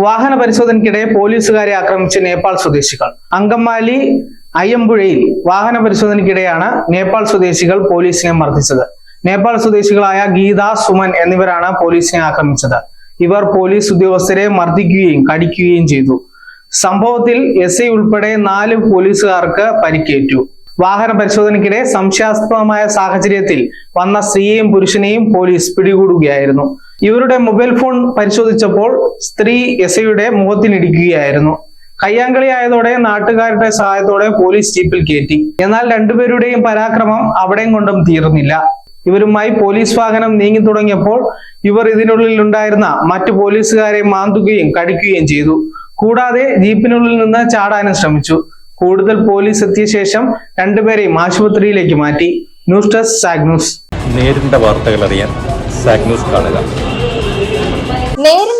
വാഹന പരിശോധനയ്ക്കിടെ പോലീസുകാരെ ആക്രമിച്ച നേപ്പാൾ സ്വദേശികൾ. അങ്കമാലി അയ്യമ്പുഴയിൽ വാഹന പരിശോധനയ്ക്കിടെയാണ് നേപ്പാൾ സ്വദേശികൾ പോലീസിനെ മർദ്ദിച്ചത്. നേപ്പാൾ സ്വദേശികളായ ഗീത സുമൻ എന്നിവരാണ് പോലീസിനെ ആക്രമിച്ചത്. ഇവർ പോലീസ് ഉദ്യോഗസ്ഥരെ മർദ്ദിക്കുകയും കടിക്കുകയും ചെയ്തു. സംഭവത്തിൽ എസ് ഐ ഉൾപ്പെടെ നാല് പോലീസുകാർക്ക് പരിക്കേറ്റു. വാഹന പരിശോധനയ്ക്കിടെ സംശയാസ്പദമായ സാഹചര്യത്തിൽ വന്ന സ്ത്രീയെയും പുരുഷനെയും പോലീസ് പിടികൂടുകയായിരുന്നു. ഇവരുടെ മൊബൈൽ ഫോൺ പരിശോധിച്ചപ്പോൾ സ്ത്രീ എസ് ഐയുടെ മുഖത്തിനിടിക്കുകയായിരുന്നു കയ്യാങ്കളി ആയതോടെ നാട്ടുകാരുടെ സഹായത്തോടെ പോലീസ് ജീപ്പിൽ കയറ്റി. എന്നാൽ രണ്ടുപേരുടെയും പരാക്രമം അവിടെയും കൊണ്ടും തീർന്നില്ല. ഇവരുമായി പോലീസ് വാഹനം നീങ്ങി തുടങ്ങിയപ്പോൾ ഇവർ ഇതിനുള്ളിൽ ഉണ്ടായിരുന്ന മറ്റു പോലീസുകാരെ മാന്തുകയും കടിക്കുകയും ചെയ്തു. കൂടാതെ ജീപ്പിനുള്ളിൽ നിന്ന് ചാടാനും ശ്രമിച്ചു. കൂടുതൽ പോലീസ് എത്തിയ ശേഷം രണ്ടുപേരെയും ആശുപത്രിയിലേക്ക് മാറ്റി. ന്യൂസ് ഡെസ്ക് സാഗ്നൂസ് നേരിട്ട വാർത്തകൾ അറിയാൻ സാഗ്നൂസ് കാണുക.